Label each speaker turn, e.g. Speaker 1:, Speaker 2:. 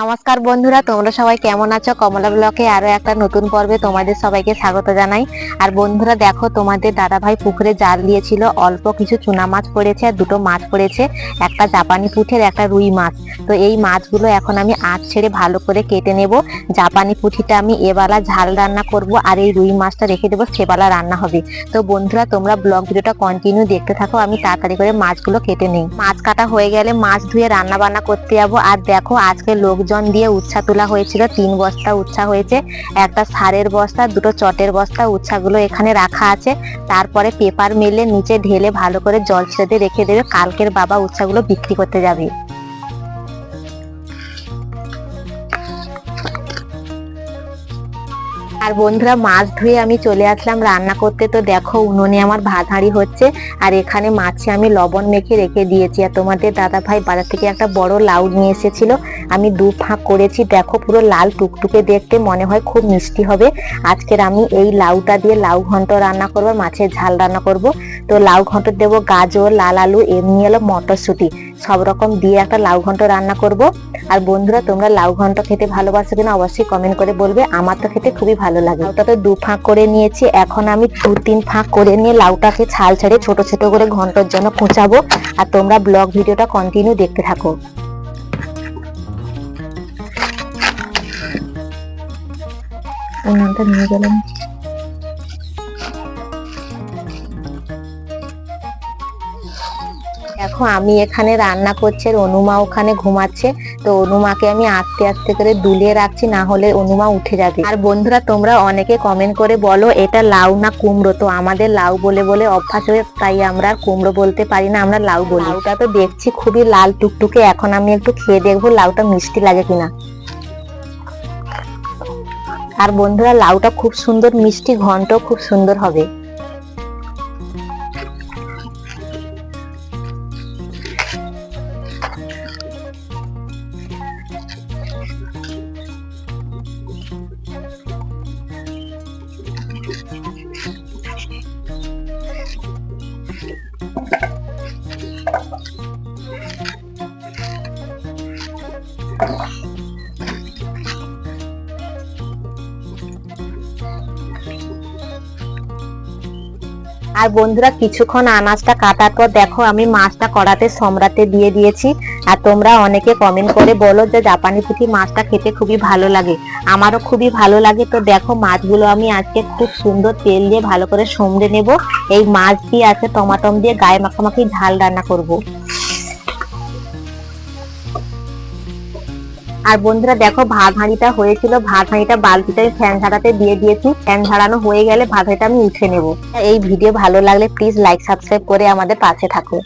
Speaker 1: নমস্কার বন্ধুরা, তোমরা সবাই কেমন আছো? কমলা ব্লকে আরও একটা নতুন পর্বে তোমাদের সবাইকে স্বাগত জানাই। আর বন্ধুরা, দেখো, তোমাদের দাদা ভাই পুকুরে জাল দিয়েছিল। অল্প কিছু চুনা মাছ পড়েছে আর দুটো মাছ পড়েছে। একটা জাপানি পুঁঠের, একটা রুই মাছ। তো এই মাছগুলো এখন আমি আঁচ ছেড়ে ভালো করে কেটে নেব। জাপানি পুঁঠিটা আমি এবেলা ঝাল রান্না করব আর এই রুই মাছটা রেখে দেবো, সেবেলা রান্না হবে। তো বন্ধুরা, তোমরা ব্লগ ভিডিওটা কন্টিনিউ দেখতে থাকো, আমি তাড়াতাড়ি করে মাছগুলো কেটে নিই। মাছ কাটা হয়ে গেলে মাছ ধুয়ে রান্না বান্না করতে যাব। আর দেখো, আজকে লোকজন দিয়ে উচ্ছা তোলা হয়েছিল, তিন বস্তা উচ্ছা হয়েছে, একটা সারের বস্তা, দুটো চটের বস্তা, উচ্ছাগুলো এখানে রাখা আছে। তারপরে পেপার মেলে নিচে ঢেলে ভালো করে জল ছেড়ে রেখে দেবে, কালকের বাবা উচ্ছাগুলো বিক্রি করতে যাবে। আর বন্ধুরা, মাছ ধুয়ে আমি চলে আসলাম রান্না করতে। তো দেখো, উনুনে আমার ভাত হাঁড়ি হচ্ছে, আর এখানে মাছে আমি লবণ মেখে রেখে দিয়েছি। আর তোমাদের দাদা ভাই বাজার থেকে একটা বড় লাউ নিয়ে এসেছিল, আমি দু ফাঁক করেছি। দেখো, পুরো লাল টুকটুকে দেখতে মনে হয় খুব মিষ্টি হবে। আজকের আমি এই লাউটা দিয়ে লাউ ঘন্ট রান্না করব, মাছের ঝাল রান্না করব। তো লাউ ঘন্ট দেবো, গাজর, লাল আলু, এমনি হলো মটরশুঁটি। সব রকম দিয়ে একটা লাউ ঘন্ট রান্না করব। আর বন্ধুরা, তোমরা লাউ ঘন্ট খেতে ভালোবাসো কিনা অবশ্যই কমেন্ট করে বলবে। আমার তো খেতে খুবই ভালো লাগে। লাউটা তো দু ফাঁক করে নিয়েছি। এখন আমি দু তিন ফাঁক করে নিয়ে লাউটাকে ছাল ছেড়ে ছোট ছোট করে ঘণ্টার জন্য কুচাবো। আর তোমরা ব্লগ ভিডিওটা কন্টিনিউ দেখতে থাকো। নিয়ে গেলাম। দেখো আমি এখানে রান্না করছি আর অনুমা ওখানে ঘুমাচ্ছে, তো অনুমাকে আমি আস্তে আস্তে করে দুলিয়ে রাখছি, না হলে অনুমা উঠে যাবে। আর বন্ধুরা, তোমরা অনেকে কমেন্ট করে বলো, এটা লাউ না কুমড়ো? তো আমাদের লাউ বলে বলে অভ্যাস হয়ে, তাই আমরা আর কুমড়ো বলতে পারি না, আমরা লাউ বলি। লাউটা তো দেখছি খুবই লাল টুকটুকে, এখন আমি একটু খেয়ে দেখব লাউটা মিষ্টি লাগে কিনা। আর বন্ধুরা, লাউটা খুব সুন্দর, মিষ্টি ঘন্ট খুব সুন্দর হবে। you আর বন্ধুরা, কিছুক্ষণ আনাজটা কাটার পর দেখো আমি মাছটা কড়াতে সম্রাটে দিয়ে দিয়েছি। আর তোমরা অনেকে কমেন্ট করে বলো যে জাপানি পুঁটি মাছটা খেতে খুবই ভালো লাগে। আমারও খুবই ভালো লাগে। তো দেখো, মাছগুলো আমি আজকে খুব সুন্দর তেল দিয়ে ভালো করে সমড়ে নেব। এই মাছ দিয়ে আছে, টমাটম দিয়ে গায়ে মাখামাখি ঝাল রান্না করব। আর বন্ধুরা দেখো, ভাত হাঁড়িটা হয়েছিল, ভাত হাঁড়িটা বালতিতে ফ্যান ঝাড়াতে দিয়ে দিয়েছি। ফ্যান ঝাড়ানো হয়ে গেলে ভাত হাঁড়িটা আমি উঠে নেব। এই ভিডিও ভালো লাগলে প্লিজ লাইক সাবস্ক্রাইব করে আমাদের পাশে থাকো।